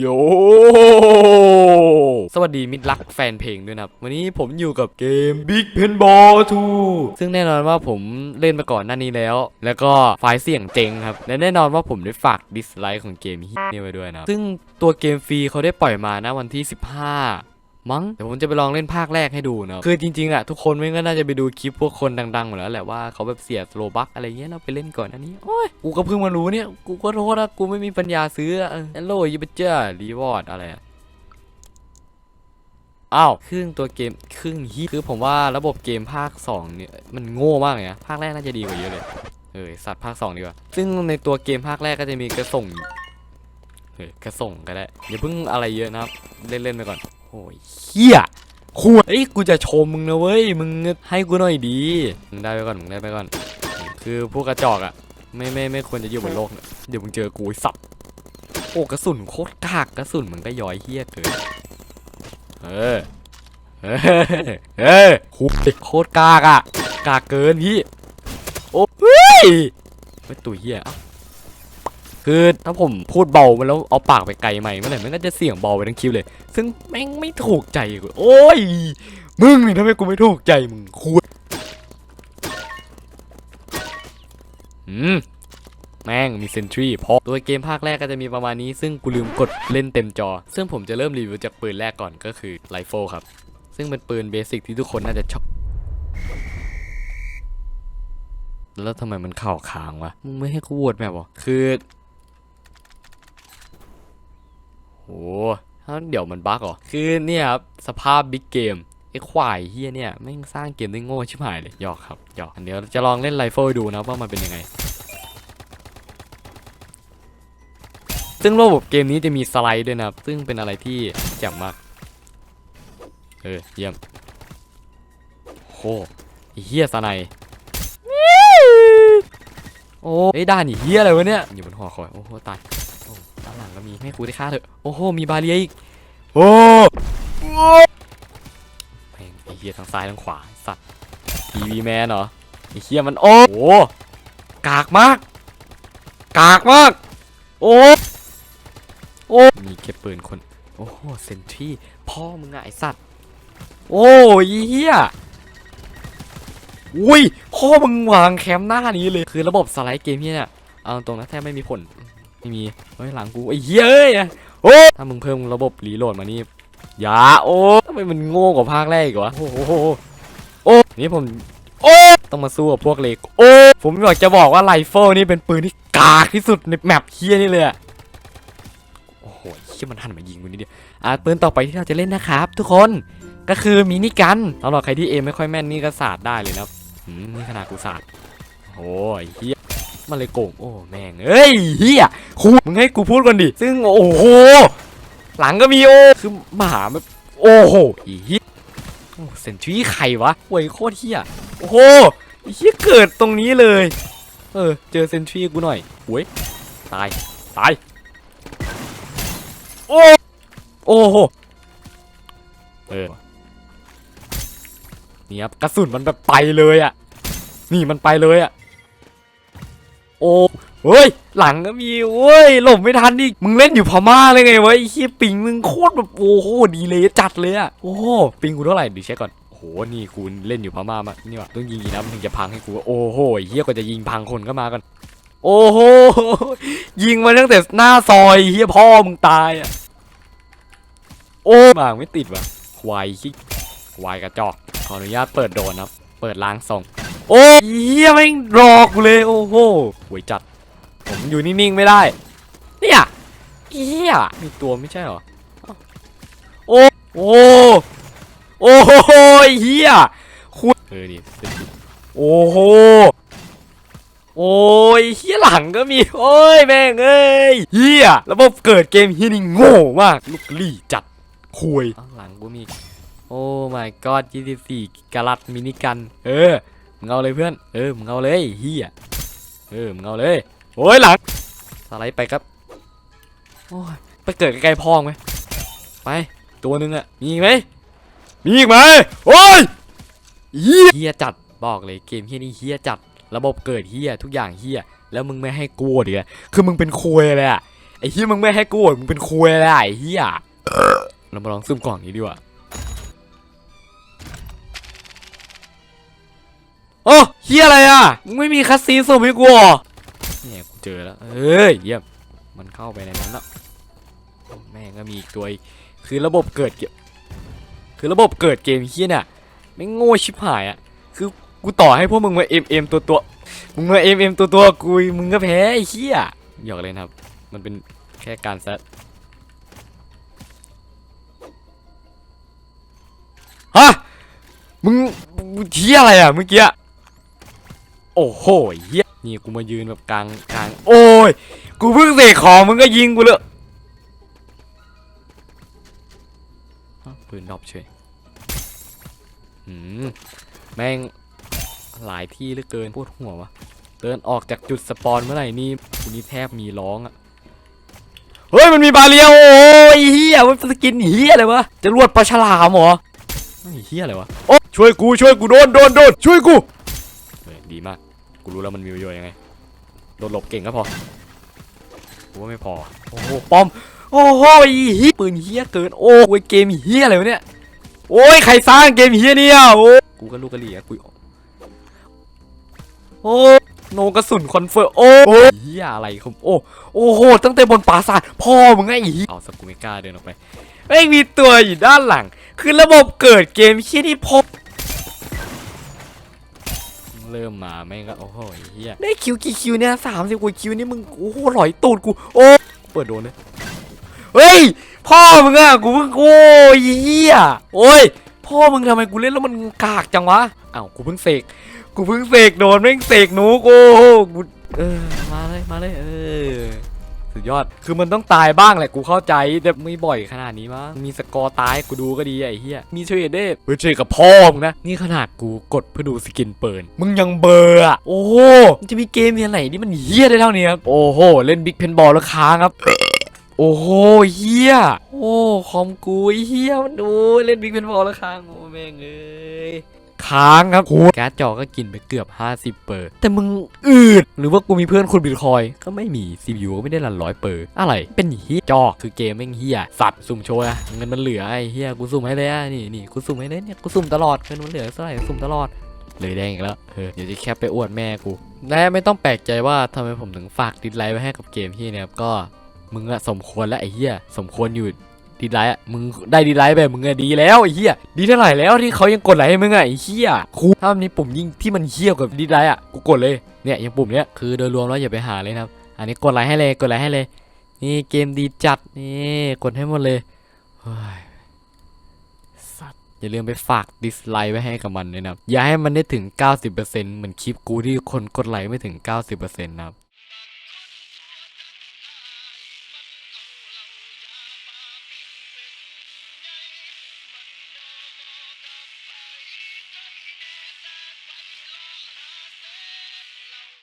โย สวัสดีมิตรรักแฟนเพลงด้วยนะครับ วันนี้ผมอยู่กับเกม Big Pen Ball 2 ซึ่งแน่นอนว่าผมเล่นมาก่อนหน้านี้แล้ว แล้วก็ไฟล์เสียงเจ๋งครับ และแน่นอนว่าผมได้ฝากดิสไลค์ของเกมนี้ไว้ด้วยนะ ซึ่งตัวเกมฟรีเขาได้ปล่อยมานะวันที่ 15 มั้งเดี๋ยวผมจะไปลองเล่นภาคแรกให้ดูนะครับคือจริงๆอะทุกคนไม่ก็น่าจะไปดูคลิปพวกคนดังๆหมดแล้วแหละว่าเขาแบบเสียโลบักอะไรเงี้ยเราไปเล่นก่อนอันนี้โอ้ยกูก็เพิ่งมารู้เนี่ยกูก็โทษนะกูไม่มีปัญญาซื้ออะฮัลโหลยูเบเจอร์รีวอร์ดอะไรอะอ้าวครึ่งตัวเกมครึ่งฮีคือผมว่าระบบเกมภาค 2 เนี่ยมันโง่มากเลยนะภาคแรกน่าจะดีกว่าเยอะเลยเออสัตว์ภาค 2 ดีกว่า ซึ่งในตัวเกมภาคแรกก็จะมีกระส่งเฮ้ยกระส่งก็ได้อย่าเพิ่งอะไรเยอะนะครับ เล่นๆไปก่อน โอ้ยเฮียขวดเอ้ยกูจะชมมึงนะเว้ย มึงให้กูหน่อยดี มึงได้ไปก่อน มึงได้ไปก่อน คือพวกกระจอกอะไม่ไม่ไม่ควรจะอยู่บนโลกเนี่ยเดี๋ยวมึงเจอกูไอ้สับ โอ้กระสุนโคตรกากกระสุนมันก็ย้อยเฮี้ยเกินเออเออเออคุยโคตรกากอะกากเกินพี่ โอ้เฮ้ยไม่ตัวเฮี้ยเอ้า คือถ้าผมพูดเบามันแล้วเอาปากไปไกลใหม่เมื่อไหร่มันก็จะเสียงเบาไปทั้งคลิปเลย ซึ่งแม่งไม่ถูกใจกูโอ้ยมึงนี่ทำไมกูไม่ถูกใจมึงคุยอืมแม่งมีเซนทรีพอตัวเกมภาคแรกก็จะมีประมาณนี้ ซึ่งกูลืมกดเล่นเต็มจอ ซึ่งผมจะเริ่มรีวิวจากปืนแรกก่อนก็คือไรเฟิลครับ ซึ่งเป็นปืนเบสิกที่ทุกคนน่าจะชอบแล้วทำไมมันเข่าค้างวะ มึงไม่ให้กูโหวตแมปเหรอ คือ โหถ้เดี๋ยวมันบั๊กเหรอ คือเนี่ยครับสภาพบิ๊กเกมไอ้ควายเฮียเนี่ยแม่งสร้างเกมได้โง่ชิบหายเลยหยอกครับหยอกเดี๋ยวจะลองเล่นไรเฟิลดูนะว่ามันเป็นยังไง ซึ่งระบบเกมนี้จะมีสไลด์ด้วยนะครับ ซึ่งเป็นอะไรที่แจ่มมาก เออเยี่ยมโหไอ้เฮียสไนโอ้ไอ้ด้านนี่เฮียอะไรวะเนี่ยอยู่บนหอคอยโอ้โหตาย มีให้กูได้ฆ่าเถอะโอ้โหมีบาเรียอีกโอ้แม่งไอ้เฮียทางซ้ายทางขวาไอ้สัตว์ทีวีแมนเหรอไอ้เฮียมันโอ้โหกากมาก กากมาก โอ้โอ้มีเก็บปืนคน โอ้โหเซนทรีพ่อมึงอะไอสัตว์โอ้ยเฮียอุ้ยพ่อมึงวางแคมป์หน้านี้เลยคือระบบสไลด์เกมเนี่ยเอาตรงนะแทบไม่มีผล ไม่มีเฮ้ยหลังกูไอ้เหี้ยเอ้ยโอ้ถ้ามึงเพิ่มระบบรีโหลดมานี่อย่าโอ้ทำไมมันโง่กว่าภาคแรกอีกวะโอ้โหโอ้นี่ผมโอ้ต้องมาสู้กับพวกเล็กโอ้ผมอยากจะบอกว่าไรเฟิลนี่เป็นปืนที่กากที่สุดในแมปเฮียนี่เลยโอ้โหเฮียมันหันมายิงกูนิดเดียวอะปืนต่อไปที่เราจะเล่นนะครับ ทุกคนก็คือมินิกันสำหรับใครที่เอไม่ค่อยแม่นนี่ก็สาดได้เลยนะอืมนี่ขนาดกูสาดโอ้ยเฮีย มันเลยโกงโอ้แม่งเอ้ยเฮียครูมึงให้กูพูดก่อนดิซึ่งโอ้โหหลังก็มีโอคือหมาแบบโอ้โหอีเฮียเซนทรีใครวะโวยโคตรเฮียโอ้โหเฮียเกิดตรงนี้เลย เออเจอเซนทรีกูหน่อยโว้ยตายตายโอ้โอ้โหเออนี่ครับกระสุนมันแบบไปเลยอะนี่มันไปเลยอะ โอ้เฮ้ยหลังก็มีเว้ยหลบไม่ทันดิมึงเล่นอยู่พม่าเลยไงวะไอ้เฮียปิงมึงโคตรแบบโอ้โหดีเลยจัดเลยอะโอ้ปิงกูเท่าไหร่ดูเช็คก่อนโอ้โหนี่กูเล่นอยู่พม่ามานี่วะต้องยิงอีกนะมันถึงจะพังให้กูโอ้โหเฮียก็จะยิงพังคนก็มากัน โอ้โหยิงมาตั้งแต่หน้าซอยเฮียพ่อมึงตายอะโอ้มางไม่ติดว่ะควายขี้ควายกระจอกขออนุญาตเปิดโดนครับเปิดล้างส่ง โอ้เฮียแม่งรอกูเลยโอ้โหหวยจัด ผมอยู่นิ่งๆไม่ได้ เนี่ยเฮียมีตัวไม่ใช่เหรอ โอ้โอ้โอ้โหเฮียคุณเออนี่โอ้โหโอ้ยเฮียหลังก็มี โอ้ยแม่งเอ้ยเฮียระบบเกิดเกมเฮียนี่โง่มาก ลูกลี่จัดคุยหลังกูมี โอ้ my god 24กะรัตมินิกัน เออ มึงเอาเลยเพื่อน เออ มึงเอาเลยเฮียเออ มึงเอาเลย โอ้ยหลังสไลด์ไปครับ โอ้ย ไปเกิดใกล้ๆพ่อไหมไป ตัวหนึงอะมีอีกไหมมีอีกไหมโอ้ยเฮียเฮียจัด บอกเลยเกมเฮียนี่เฮียจัด ระบบเกิดเฮียทุกอย่างเฮียแล้วมึงไม่ให้กูเดียคือมึงเป็นคุยเลยอะไอ้เฮียมึงไม่ให้กูโหวมึงเป็นคุยอะไรไอ้เฮียเรามาลองซึมกล่องนี้ดีกว่า โอ้เฮียอะไรอะมึงไม่มีคัสซีนสุ่มให้กูเหรอเนี่ยกูเจอแล้วเอ้ยเยี่ยมมันเข้าไปในนั้นแล้วแม่งก็มีอีกตัวคือระบบเกิดเกมคือระบบเกิดเกมเฮียเนี่ยไม่งโง่ชิบหายอะคือกูต่อให้พวกมึงมาเอ็มเอ็มตัวตัวมึงมาเอ็มเอ็มตัวตัวกูมึงก็แพ้ไอ้เฮียหยอกเลยนะครับ มันเป็นแค่การแซะฮะมึงเที่ยอะไรอะเมื่อกี้ โอ้โหเฮียนี่กูมายืนแบบกลางกลาง โอ้ย กูเพิ่งเสกของมึงก็ยิงกูเลยปืนดรอปเฉยหืมแม่งหลายที่เหลือเกินปวดหัววะเดินออกจากจุดสปอนเมื่อไหร่นี่กูนี่แทบมีร้องอะเฮ้ยมันมีบาเรียโอ้ยเฮียมันสกินเฮียอะไรวะจะรวดปลาฉลามเหรอเฮียอะไรวะโอ้ช่วยกูช่วยกูโดนโดนโดนช่วยกู ดีมาก กูรู้แล้วมันมีประโยชน์ยังไง โดนหลบเก่งก็พอกูว่าไม่พอ โอ้โหป้อม โอ้โหไอ้เฮียปืนเฮียเกิน โอ้ยเกมเฮียอะไรวะเนี่ย โอ้ยใครสร้างเกมเฮียเนี่ย โอ้กูก็ลูกกะหรี่อะกูโอ้โนกระสุนคอนเฟิร์มโอ้โหเฮียอะไรครับโอ้โอ้โหตั้งแต่บนปราสาทพ่อมึงไงอีเอาสกกูไม่กล้าเดินออกไปไม่งมีตัวอยู่ด้านหลัง คือระบบเกิดเกมเชี่ยนี่พบ เริ่มมาแม่งก็โอ้โหเฮียได้คิวกี่คิวเนี่ยสามสิบกว่าคิวนี่มึงโอ้โหหลอยตูดกูโอ้เปิดโดนเลยเฮ้ยพ่อมึงอะกูเพิ่งโอ้ยเฮียโอ้ยพ่อมึงทำไมกูเล่นแล้วมันกากจังวะอ้าวกูเพิ่งเสกกูเพิ่งเสกโดนแม่งเสกหนูกูกูเออมาเลยมาเลยเออ สุดยอด คือมันต้องตายบ้างแหละกูเข้าใจแต่ไม่บ่อยขนาดนี้มั้งมีสกอร์ตายกูดูก็ดีไอ้เหี้ย มีเทรดเด้เพื่อเทรดกับพ่อมึงนะ นี่ขนาดกูกดเพื่อดูสกินเปินมึงยังเบอร์อะ โอ้โหมันจะมีเกมเฮียไหนที่มันเฮี้ยได้เท่านี้ครับ โอ้โห เล่นบิ๊กเพนบอลแล้วค้างครับโอ้โหเฮียโอ้ คอมกูเฮียมันดู เล่นบิ๊กเพนบอลแล้วค้างโอ้แม่งเอ้ย ค้างครับกูการ์ดจอก็กินไปเกือบ 50 เปอร์ แต่มึงอืด หรือว่ากูมีเพื่อนคุณบิตคอย ก็ไม่มี CPU ก็ไม่ได้รันร้อยเปอร์ อะไร เป็นเฮียจอคือเกมแม่งเฮียสัตว์สุ่มโชว์นะเงินมันเหลือไอ้เฮียกูสุ่มให้เลยอะนี่นี่กูสุ่มให้เลยเนี่ยกูสุ่มตลอดเงินมันเหลือเท่าไหร่สุ่มตลอดเลยแดงอีกแล้วเออเดี๋ยวจะแคปไปอวดแม่กูและไม่ต้องแปลกใจว่าทำไมผมถึงฝากดิสไลค์ไว้ให้กับเกมที่เนี่ยครับก็มึงอะสมควรแล้วไอ้เหี้ยสมควรอยู่ ดีไลค์อะมึงได้ดีไลค์แบบมึงอะดีแล้วไอ้เหี้ยดีเท่าไหร่แล้วที่เขายังกดไลค์ให้มึงอะไอ้เหี้ยคูถ้ามันมีปุ่มยิ่งที่มันเหี้ยกว่าดีไลค์อะกูกดเลยเนี่ยอย่างปุ่มเนี้ยคือโดยรวมแล้วอย่าไปหาเลยนะครับ อันนี้กดไลค์ให้เลยกดไลค์ให้เลย นี่เกมดีจัดนี่กดให้หมดเลยสัตว์อย่าลืมไปฝากดิสไลค์ไว้ให้กับมันด้วยนะครับอย่าให้มันได้ถึง 90%เหมือนคลิปกูที่คนกดไลค์ไม่ถึง 90%นะครับ